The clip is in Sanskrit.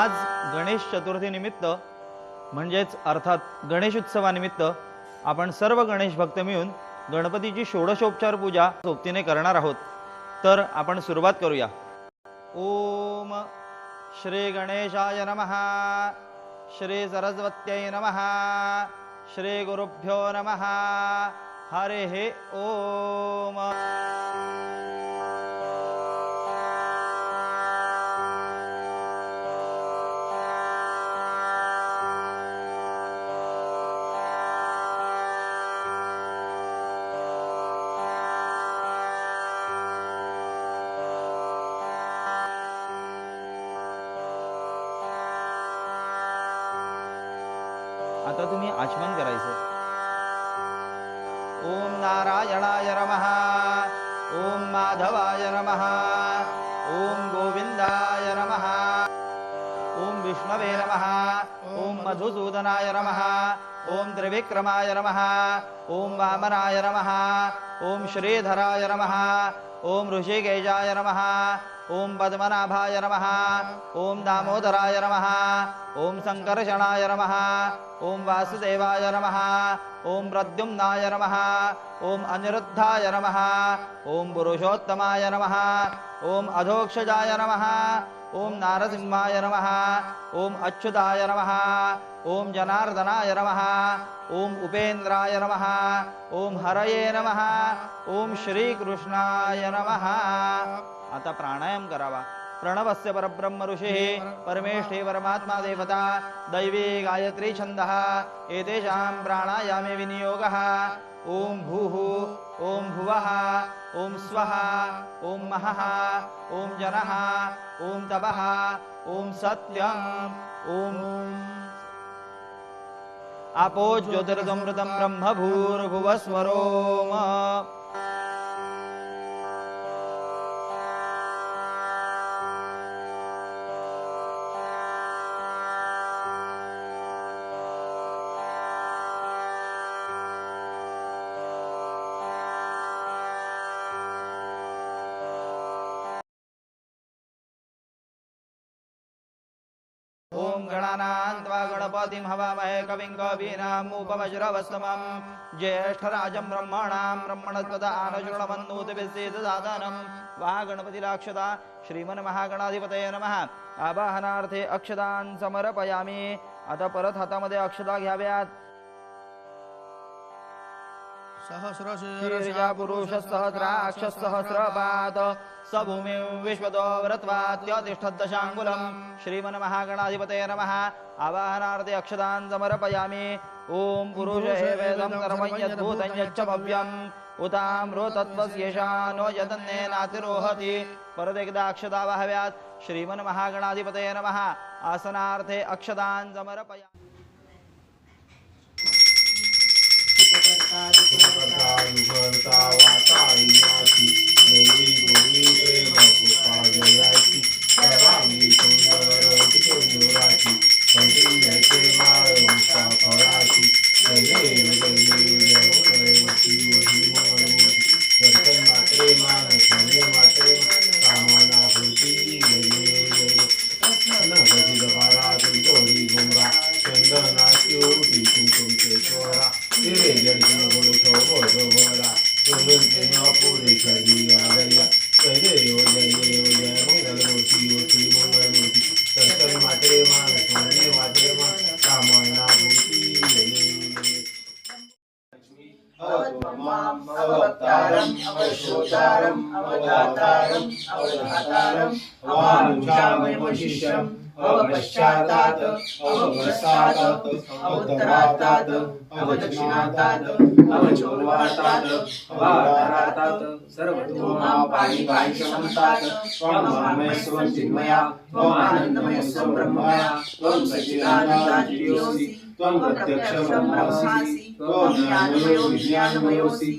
आज चतुर्थी निमित्त म्हणजेच अर्थात गणेश उत्सवानिमित्त आपण सर्व गणेश भक्त मिळून गणपतीची षोडशोपचार पूजा सोबतीने करणार आहोत. तर आपण सुरुवात करूया. ओम श्री गणेशाय नम श्री सरस्वत्यै नम श्री गुरुभ्यो नम हरे हे ओम. आता तुम्ही आचमन करायचं. ओम नारायणाय नमः. ओम माधवाय नमः. ओम गोविंदाय नमः. ओम विष्णवे नमः. ओम मधुसूदनाय नमः. ओम त्रिविक्रमाय नमः. ओम वामनाय नमः. ओम श्रीधराय नमः. ओम ऋषिकेशाय नमः. ओम पद्मनाभाय नमः ओम दामोदराय नमः ओम सङ्कर्षणाय नमः ओम वासुदेवाय नमः ओम प्रद्युम्नाय नमः ओम अनिरुद्धाय नमः ओम पुरुषोत्तमाय नमः ओम अधोक्षजाय नमः ओम नारसिंहाय नमः ओम अच्युताय नमः ओम जनार्दनाय नमः ओम उपेन्द्राय नमः ओम हरये नमः ओम श्रीकृष्णाय नमः आता प्राणायाम करावा। प्रणवस्य परब्रह्म। ऋषिः परमेष्ठी परमात्मा देवता दैवी गायत्री छन्दः एतेषां प्राणायामे विनियोगः। ॐ भूः ॐ भुवः ॐ स्वः ॐ महः ॐ जनः ॐ तपः ॐ सत्यम् ॐ आपो ज्योतिरसमृतं ब्रह्म ॐ गणानान्त्वा गणपतिं हवामहे कविं कवीनामुपमश्रवस्तमं ज्येष्ठराजं ब्रह्मणां ब्रह्मणस्पद आनशृणवन्नूतभिस्सेदसादनं वा गणपतिराक्षता श्रीमन्महागणाधिपतये नमः। आवाहनार्थे अक्षतान् समर्पयामि। आता परत हातामध्ये अक्षता घ्याव्यात शीर्षा पुरुष सहस्राक्ष सहस्रपात स भूमि विश्वतो व्रत्वात्यतिष्ठद्दशाङ्गुलम् श्रीमन्महागणाधिपतये नमः। आवाहनार्थे अक्षतान् समर्पयामि। ॐ पुरुष वेदं कर्मं यद्भूतं यच्च भव्यम्। उताम्रो तत्त्वस्येषा नो यदन्नेनातिरोहति परदेकदा अक्षता वहव्यात् श्रीमन्महागणाधिपतये नमः। आसनार्थे अक्षतान् समर्पयामि। वाता puedo volar. Yo sé que no puedes salir a ver ya. Pero yo ya, अवपश्चातात् अवपश्चातात् अवतरातात् अवदक्षिणातात् अवचोर्वातात् अवारातात् सर्वतोमा पाणिपाणिशमतात् त्वं वाङ्मयस्वं चिन्मया त्वमानन्दमयस्वं ब्रह्मया त्वं सच्चिदानन्दादियोऽसि त्वं प्रत्यक्षब्रह्मासि त्वं ज्ञानमयो विज्ञानमयोऽसि